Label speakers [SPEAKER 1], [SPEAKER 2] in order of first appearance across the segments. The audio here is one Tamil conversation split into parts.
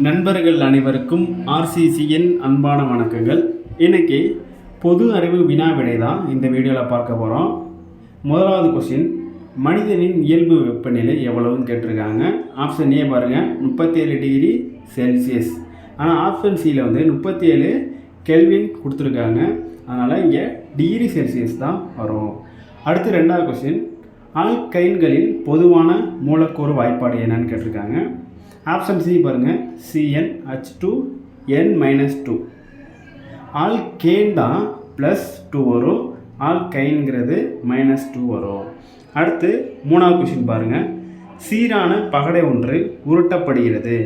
[SPEAKER 1] நண்பர்கள் அனைவருக்கும் ஆர்சிசியின் அன்பான வணக்கங்கள். இன்னைக்கு பொது அறிவு வினா விடை தான் இந்த வீடியோவில் பார்க்க போகிறோம் முதலாவது கொஸ்டின் மனிதனின் இயல்பு வெப்பநிலை எவ்வளவுன்னு கேட்டிருக்காங்க. ஆப்ஷன் ஏ பாருங்கள் முப்பத்தேழு டிகிரி செல்சியஸ் ஆனால் ஆப்ஷன் சியில் வந்து முப்பத்தேழு கெல்வின் கொடுத்துருக்காங்க. அதனால் இங்கே டிகிரி செல்சியஸ் தான் வரும். அடுத்து ரெண்டாவது கொஸ்டின் ஆல்கைன்களின் பொதுவான மூலக்கூறு வாய்ப்பாடு என்னன்னு கேட்டிருக்காங்க. ஆப்ஷன் சி பாருங்கள் C n H two n minus two alkane தான் ப்ளஸ் டூ வரும். ஆல்கைன்கிறது மைனஸ் டூ வரும். அடுத்து மூணாவது கொஷின் பாருங்கள் சீரான பகடை ஒன்று உருட்டப்படுகிறது.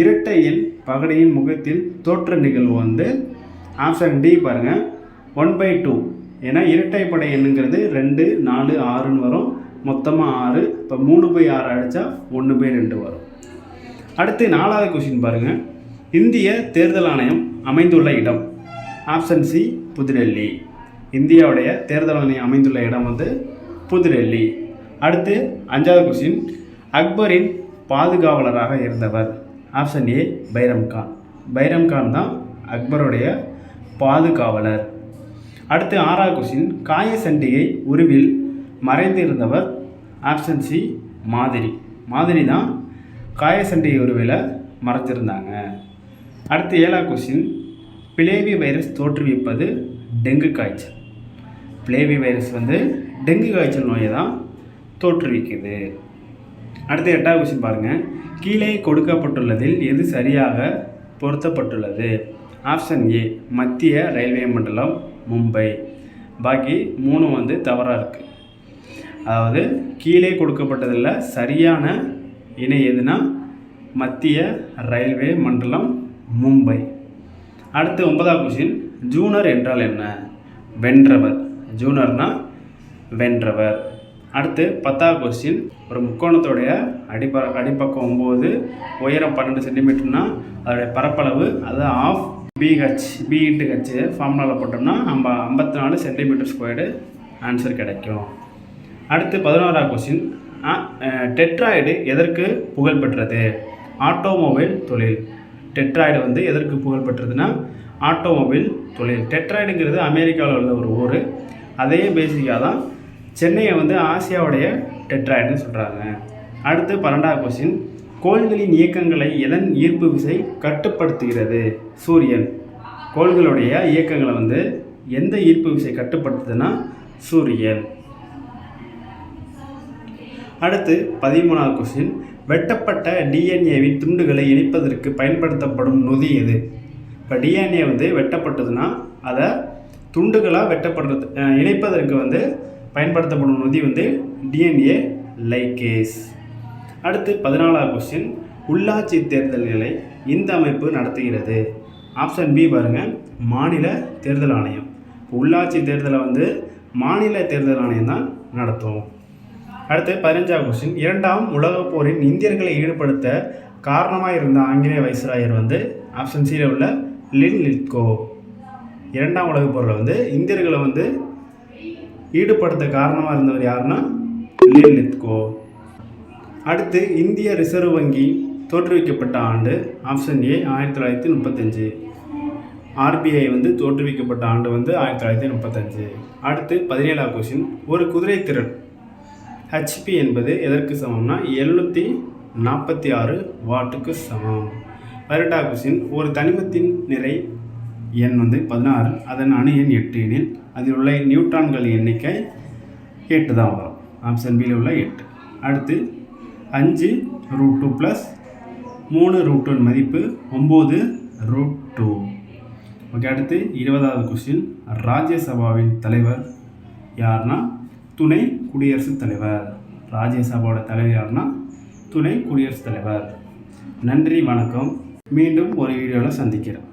[SPEAKER 1] இரட்டையில் பகடையின் முகத்தில் தோற்ற நிகழ்வு வந்து ஆப்ஷன் டி பாருங்கள் ஒன் பை டூ ஏன்னா இரட்டைப்படை எண்ணுங்கிறது ரெண்டு நாலு ஆறுன்னு வரும். மொத்தமாக ஆறு. இப்போ மூணு பை ஆறு அடித்தா ஒன்று பை ரெண்டு வரும். அடுத்து நாலாவது கொஷின் பாருங்கள் இந்திய தேர்தல் ஆணையம் அமைந்துள்ள இடம். Option C Pudhu Delhi. இந்தியாவுடைய தேர்தல் ஆணையம் அமைந்துள்ள இடம் வந்து புதுடெல்லி. அடுத்து அஞ்சாவது கொஷின் அக்பரின் பாதுகாவலராக இருந்தவர். ஆப்ஷன் ஏ பைரம்கான் பைரம்கான் தான் அக்பருடைய பாதுகாவலர். அடுத்து ஆறாவது கொஸ்டின் காய சண்டிகை உருவில் மறைந்திருந்தவர். ஆப்ஷன் சி மாதிரி. மாதிரி தான் காய சண்டிகை மறைச்சிருந்தாங்க. அடுத்து ஏழாவது கொஸ்டின் பிளேவி வைரஸ் தோற்றுவிப்பது டெங்கு காய்ச்சல். பிளேவி வைரஸ் வந்து டெங்கு காய்ச்சல் நோயை தான் தோற்றுவிக்குது. அடுத்து எட்டாவது கொஸ்டின் பாருங்கள் கீழே கொடுக்கப்பட்டுள்ளதில் எது சரியாக பொருத்தப்பட்டுள்ளது? ஆப்ஷன் ஏ மத்திய ரயில்வே மண்டலம் மும்பை. பாக்கி மூணு வந்து தவறாக இருக்குது அதாவது கீழே கொடுக்கப்பட்டதில் சரியான இணை எதுனா மத்திய ரயில்வே மண்டலம் மும்பை. அடுத்து ஒன்பதாவது கொஷின் ஜூனர் என்றால் என்ன? வென்றவர். ஜூனர்னா வென்றவர். அடுத்து பத்தாவது கொஸ்டின் ஒரு முக்கோணத்தோடைய அடிப்ப அடிப்பக்கம் ஒம்பது உயரம் பன்னெண்டு சென்டிமீட்டர்னா அதோடைய பரப்பளவு அது half b h b into h ஃபார்முலாவில் போட்டோம்னா நம்ம ஐம்பத்தி நாலு சென்டிமீட்டர் ஸ்கொயர்டு ஆன்சர் கிடைக்கும். அடுத்து பதினோராவது கொஸ்டின் டெட்ராய்டு எதற்கு புகழ்பெற்றது? ஆட்டோமொபைல் தொழில். டெட்ராய்டு வந்து எதற்கு புகழ்பெற்றதுன்னா ஆட்டோமொபைல் தொழில். டெட்ராய்டுங்கிறது அமெரிக்காவில் உள்ள ஒரு ஊர். அதே பேசிக்காக தான் சென்னையை வந்து ஆசியாவுடைய டெட்ராய்டுன்னு சொல்கிறாங்க அடுத்து பன்னெண்டாவது கொஸ்டின் கோள்களின் இயக்கங்களை எதன் ஈர்ப்பு விசை கட்டுப்படுத்துகிறது? சூரியன். கோள்களுடைய இயக்கங்களை வந்து எந்த ஈர்ப்பு விசை கட்டுப்படுத்துதுன்னா சூரியன். அடுத்து பதிமூணாவது கொஸ்டின் வெட்டப்பட்ட டிஎன்ஏவின் துண்டுகளை இணைப்பதற்கு பயன்படுத்தப்படும் நொதி எது? இப்போ டிஎன்ஏ வந்து வெட்டப்பட்டதுன்னா அதை துண்டுகளாக வெட்டப்படுறது இணைப்பதற்கு வந்து பயன்படுத்தப்படும் நொதி வந்து டிஎன்ஏ லைகேஸ். அடுத்து பதினாலாவது கொஸ்டின் உள்ளாட்சி தேர்தல்களை இந்த அமைப்பு நடத்துகிறது? ஆப்ஷன் பி பாருங்கள் மாநில தேர்தல் ஆணையம். உள்ளாட்சி தேர்தலை வந்து மாநில தேர்தல் ஆணையம் தான் நடத்தும். அடுத்து பதினஞ்சாவது கொஸ்டின் இரண்டாம் உலகப் போரின் இந்தியர்களை ஈடுபடுத்த காரணமாக இருந்த ஆங்கிலேய வைஸ்ராயர் வந்து ஆப்ஷன் சியில் உள்ள லின் லிட்கோ. இரண்டாம் உலகப் போரில் வந்து இந்தியர்களை வந்து ஈடுபடுத்த காரணமாக இருந்தவர் யாருன்னா லின் லிட்கோ. அடுத்து இந்திய ரிசர்வ் வங்கி தோற்றுவிக்கப்பட்ட ஆண்டு ஆப்ஷன் ஏ ஆயிரத்தி தொள்ளாயிரத்தி முப்பத்தஞ்சு. ஆர்பிஐ வந்து தோற்றுவிக்கப்பட்ட ஆண்டு வந்து ஆயிரத்தி தொள்ளாயிரத்தி முப்பத்தஞ்சு. அடுத்து பதினேழாவது கொஸ்டின் ஒரு குதிரை திறன். ஹெச்பி என்பது எதற்கு சமம்னா எழுநூற்றி நாற்பத்தி ஆறு வாட்டுக்கு சமம். பதினெட்டாவது கொஸ்டின் ஒரு தனிமத்தின் நிறை எண் வந்து பதினாறு அதன் அணு எண் எட்டு எனில் அதில் உள்ள நியூட்ரான்கள் எண்ணிக்கை எட்டு தான் வரும். ஆப்ஷன் பியில் உள்ள எட்டு. அடுத்து அஞ்சு ரூட் டூ ப்ளஸ் மூணு ரூட் ஒன் மதிப்பு ஒம்பது ரூட் டூ ஓகே அடுத்து இருபதாவது கொஸ்டின் ராஜ்யசபாவின் தலைவர் யாருன்னா துணை குடியரசுத் தலைவர். ராஜ்யசபாவோட தலைவர் யாருன்னா துணை குடியரசுத் தலைவர். நன்றி வணக்கம். மீண்டும் ஒரு வீடியோவில் சந்திக்கிறேன்.